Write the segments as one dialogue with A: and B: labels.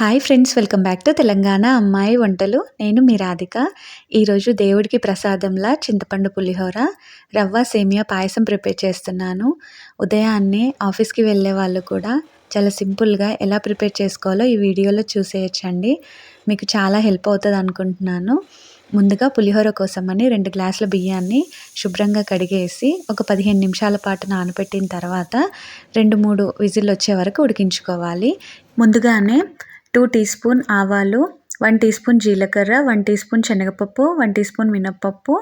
A: Hi friends welcome back to Telangana అమ్మాయి వంటలు. నేను మీ రాధిక. ఈరోజు దేవుడికి ప్రసాదంలా చింతపండు పులిహోర రవ్వ సేమియా పాయసం ప్రిపేర్ చేస్తున్నాను. ఉదయాన్నే ఆఫీస్కి వెళ్ళే వాళ్ళు కూడా చాలా సింపుల్గా ఎలా ప్రిపేర్ చేసుకోవాలో ఈ వీడియోలో చూసేయచ్చండి. మీకు చాలా హెల్ప్ అవుతుంది అనుకుంటున్నాను. ముందుగా పులిహోర కోసమని రెండు గ్లాసుల బియ్యాన్ని శుభ్రంగా కడిగేసి ఒక పదిహేను నిమిషాల పాటు నానబెట్టిన తర్వాత రెండు మూడు విజిల్ వచ్చే వరకు ఉడికించుకోవాలి. ముందుగానే టూ టీ స్పూన్ ఆవాలు వన్ టీ స్పూన్ జీలకర్ర వన్ టీ స్పూన్ శనగపప్పు వన్ టీ స్పూన్ మినప్పప్పు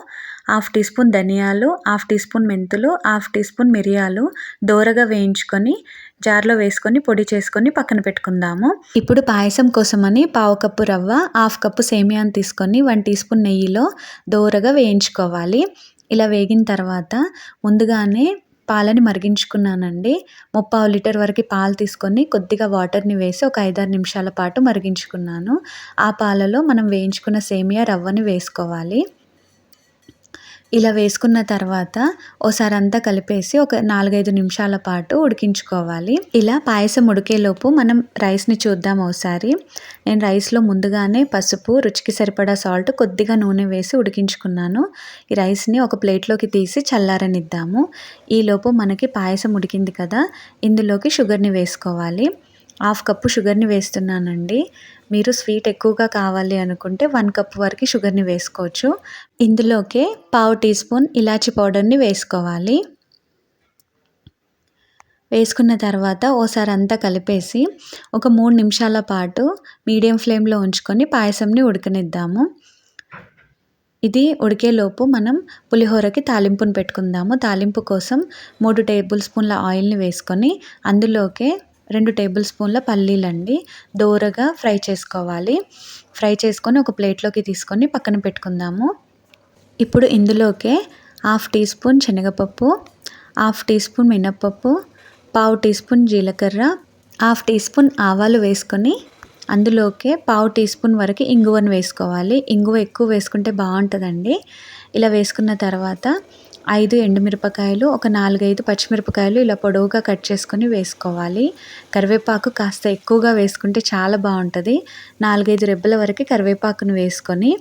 A: హాఫ్ టీ స్పూన్ ధనియాలు హాఫ్ టీ స్పూన్ మెంతులు హాఫ్ టీ స్పూన్ మిరియాలు దోరగా వేయించుకొని జార్లో వేసుకొని పొడి చేసుకొని పక్కన పెట్టుకుందాము. ఇప్పుడు పాయసం కోసమని పావు కప్పు రవ్వ హాఫ్ కప్పు సేమియాను తీసుకొని వన్ టీ స్పూన్ నెయ్యిలో దోరగా వేయించుకోవాలి. ఇలా వేగిన తర్వాత ముందుగానే పాలని మరిగించుకున్నానండి. ముప్పావు లీటర్ వరకు పాలు తీసుకొని కొద్దిగా వాటర్ని వేసి ఒక ఐదారు నిమిషాల పాటు మరిగించుకున్నాను. ఆ పాలలో మనం వేయించుకున్న సేమియా రవ్వని వేసుకోవాలి. ఇలా వేసుకున్న తర్వాత ఓసారి అంతా కలిపేసి ఒక నాలుగైదు నిమిషాల పాటు ఉడికించుకోవాలి. ఇలా పాయసం ఉడికేలోపు మనం రైస్ని చూద్దాం ఒకసారి. నేను రైస్లో ముందుగానే పసుపు రుచికి సరిపడా సాల్ట్ కొద్దిగా నూనె వేసి ఉడికించుకున్నాను. ఈ రైస్ని ఒక ప్లేట్లోకి తీసి చల్లారనిద్దాము. ఈలోపు మనకి పాయసం ఉడికింది కదా ఇందులోకి షుగర్ని వేసుకోవాలి. హాఫ్ కప్పు షుగర్ని వేస్తున్నానండి. మీరు స్వీట్ ఎక్కువగా కావాలి అనుకుంటే వన్ కప్ వరకు షుగర్ని వేసుకోవచ్చు. ఇందులోకే పావు టీ స్పూన్ ఇలాచి పౌడర్ని వేసుకోవాలి. వేసుకున్న తర్వాత ఓసారి అంతా కలిపేసి ఒక మూడు నిమిషాల పాటు మీడియం ఫ్లేమ్లో ఉంచుకొని పాయసంని ఉడకనిద్దాము. ఇది ఉడికేలోపు మనం పులిహోరకి తాలింపుని పెట్టుకుందాము. తాలింపు కోసం మూడు టేబుల్ స్పూన్ల ఆయిల్ని వేసుకొని అందులోకే రెండు టేబుల్ స్పూన్ల పల్లీలండి. దోరగా ఫ్రై చేసుకోవాలి. ఫ్రై చేసుకొని ఒక ప్లేట్లోకి తీసుకొని పక్కన పెట్టుకుందాము. ఇప్పుడు ఇందులోకే హాఫ్ టీ స్పూన్ శనగపప్పు హాఫ్ టీ స్పూన్ మినప్పప్పు పావు టీ స్పూన్ జీలకర్ర హాఫ్ టీ స్పూన్ ఆవాలు వేసుకొని అందులోకే పావు టీ స్పూన్ వరకు ఇంగువను వేసుకోవాలి. ఇంగువ ఎక్కువ వేసుకుంటే బాగుంటుందండి. ఇలా వేసుకున్న తర్వాత ఐదు ఎండుమిరపకాయలు ఒక నాలుగైదు పచ్చిమిరపకాయలు ఇలా పొడవుగా కట్ చేసుకొని వేసుకోవాలి. కరివేపాకు కాస్త ఎక్కువగా వేసుకుంటే చాలా బాగుంటుంది. నాలుగైదు రెబ్బల వరకు కరివేపాకును వేసుకొని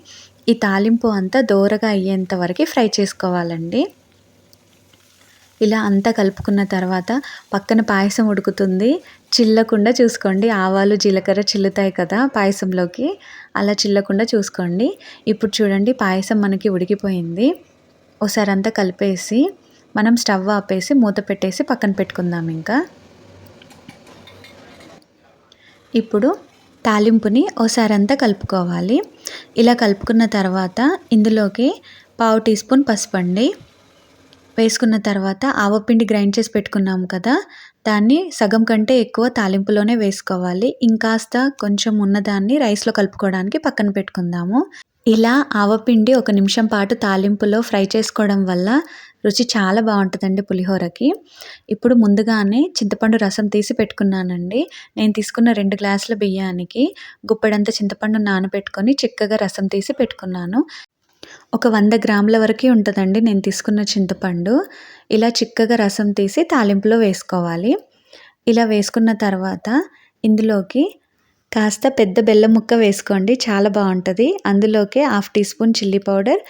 A: ఈ తాలింపు అంతా దోరగా అయ్యేంత వరకు ఫ్రై చేసుకోవాలండి. ఇలా అంతా కలుపుకున్న తర్వాత పక్కన పాయసం ఉడుకుతుంది. చిల్లకుండా చూసుకోండి. ఆవాలు జీలకర్ర చిల్లుతాయి కదా పాయసంలోకి. అలా చిల్లకుండా చూసుకోండి. ఇప్పుడు చూడండి పాయసం మనకి ఉడికిపోయింది. ఒకసారి అంతా కలిపేసి మనం స్టవ్ ఆపేసి మూత పెట్టేసి పక్కన పెట్టుకుందాం ఇంకా. ఇప్పుడు తాలింపుని ఒకసారి అంతా కలుపుకోవాలి. ఇలా కలుపుకున్న తర్వాత ఇందులోకి పావు టీ స్పూన్ పసుపండి. వేసుకున్న తర్వాత ఆవపిండి గ్రైండ్ చేసి పెట్టుకున్నాం కదా దాన్ని సగం కంటే ఎక్కువ తాలింపులోనే వేసుకోవాలి. ఇంకాస్త కొంచెం ఉన్నదాన్ని రైస్లో కలుపుకోవడానికి పక్కన పెట్టుకుందాము. ఇలా ఆవపిండి ఒక నిమిషం పాటు తాలింపులో ఫ్రై చేసుకోవడం వల్ల రుచి చాలా బాగుంటుందండి పులిహోరకి. ఇప్పుడు ముందుగానే చింతపండు రసం తీసి పెట్టుకున్నానండి. నేను తీసుకున్న రెండు గ్లాసుల బియ్యానికి గుప్పెడంత చింతపండు నానబెట్టుకొని చిక్కగా రసం తీసి పెట్టుకున్నాను. ఒక వంద గ్రాముల వరకు ఉంటుందండి నేను తీసుకున్న చింతపండు. ఇలా చిక్కగా రసం తీసి తాలింపులో వేసుకోవాలి. ఇలా వేసుకున్న తర్వాత ఇందులోకి కాస్త పెద్ద బెల్లం ముక్క వేసుకోండి చాలా బాగుంటుంది. అందులోకే half teaspoon chilli powder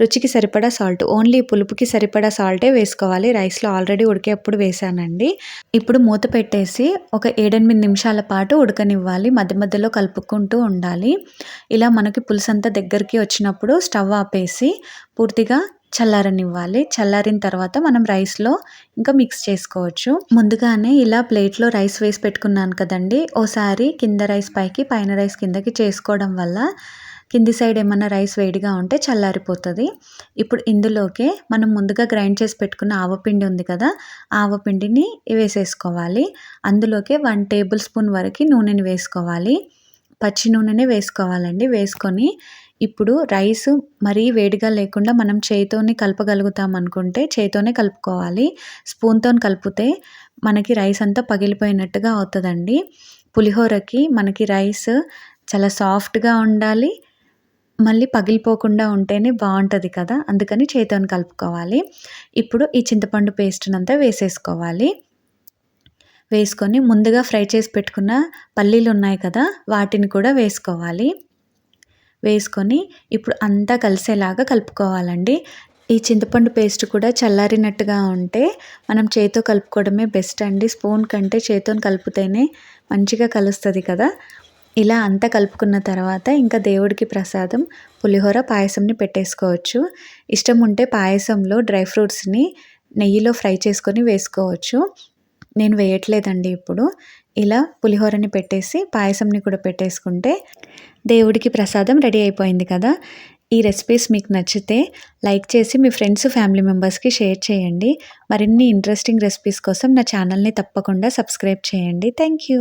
A: రుచికి సరిపడా సాల్ట్ ఓన్లీ పులుపుకి సరిపడా సాల్టే వేసుకోవాలి. రైస్లో ఆల్రెడీ ఉడికేప్పుడు వేసానండి. ఇప్పుడు మూత పెట్టేసి ఒక ఏడెనిమిది నిమిషాల పాటు ఉడకనివ్వాలి. మధ్య మధ్యలో కలుపుకుంటూ ఉండాలి. ఇలా మనకి పులుసు అంతా దగ్గరికి వచ్చినప్పుడు స్టవ్ ఆపేసి పూర్తిగా చల్లారనివ్వాలి. చల్లారిన తర్వాత మనం రైస్లో ఇంకా మిక్స్ చేసుకోవచ్చు. ముందుగానే ఇలా ప్లేట్లో రైస్ వేసి పెట్టుకున్నాను కదండి. ఓసారి కింద రైస్ పైకి పైన రైస్ కిందకి చేసుకోవడం వల్ల కింది సైడ్ ఏమన్నా రైస్ వేడిగా ఉంటే చల్లారిపోతుంది. ఇప్పుడు ఇందులోకే మనం ముందుగా గ్రైండ్ చేసి పెట్టుకున్న ఆవపిండి ఉంది కదా ఆవపిండిని వేసేసుకోవాలి. అందులోకే వన్ టేబుల్ స్పూన్ వరకు నూనెని వేసుకోవాలి. పచ్చి నూనెనే వేసుకోవాలండి. వేసుకొని ఇప్పుడు రైస్ మరీ వేడిగా లేకుండా మనం చేయితోని కలపగలుగుతాం అనుకుంటే చేయితోనే కలుపుకోవాలి. స్పూన్తో కలిపితే మనకి రైస్ అంతా పగిలిపోయినట్టుగా అవుతుందండి. పులిహోరకి మనకి రైస్ చాలా సాఫ్ట్గా ఉండాలి. మళ్ళీ పగిలిపోకుండా ఉంటేనే బాగుంటుంది కదా అందుకని చేతితో కలుపుకోవాలి. ఇప్పుడు ఈ చింతపండు పేస్ట్నంతా వేసేసుకోవాలి. వేసుకొని ముందుగా ఫ్రై చేసి పెట్టుకున్న పల్లీలు ఉన్నాయి కదా వాటిని కూడా వేసుకోవాలి. వేసుకొని ఇప్పుడు అంతా కలిసేలాగా కలుపుకోవాలండి. ఈ చింతపండు పేస్ట్ కూడా చల్లారినట్టుగా ఉంటే మనం చేతితో కలుపుకోవడమే బెస్ట్ అండి. స్పూన్ కంటే చేతితో కలిపితేనే మంచిగా కలుస్తుంది కదా. ఇలా అంతా కలుపుకున్న తర్వాత ఇంకా దేవుడికి ప్రసాదం పులిహోర పాయసంని పెట్టేసుకోవచ్చు. ఇష్టం ఉంటే పాయసంలో డ్రై ఫ్రూట్స్ని నెయ్యిలో ఫ్రై చేసుకొని వేసుకోవచ్చు. నేను వేయట్లేదండి ఇప్పుడు. ఇలా పులిహోరని పెట్టేసి పాయసంని కూడా పెట్టేసుకుంటే దేవుడికి ప్రసాదం రెడీ అయిపోయింది కదా. ఈ రెసిపీస్ మీకు నచ్చితే లైక్ చేసి మీ ఫ్రెండ్స్ ఫ్యామిలీ మెంబర్స్కి షేర్ చేయండి. మరిన్ని ఇంట్రెస్టింగ్ రెసిపీస్ కోసం నా ఛానల్ని తప్పకుండా సబ్స్క్రైబ్ చేయండి. Thank you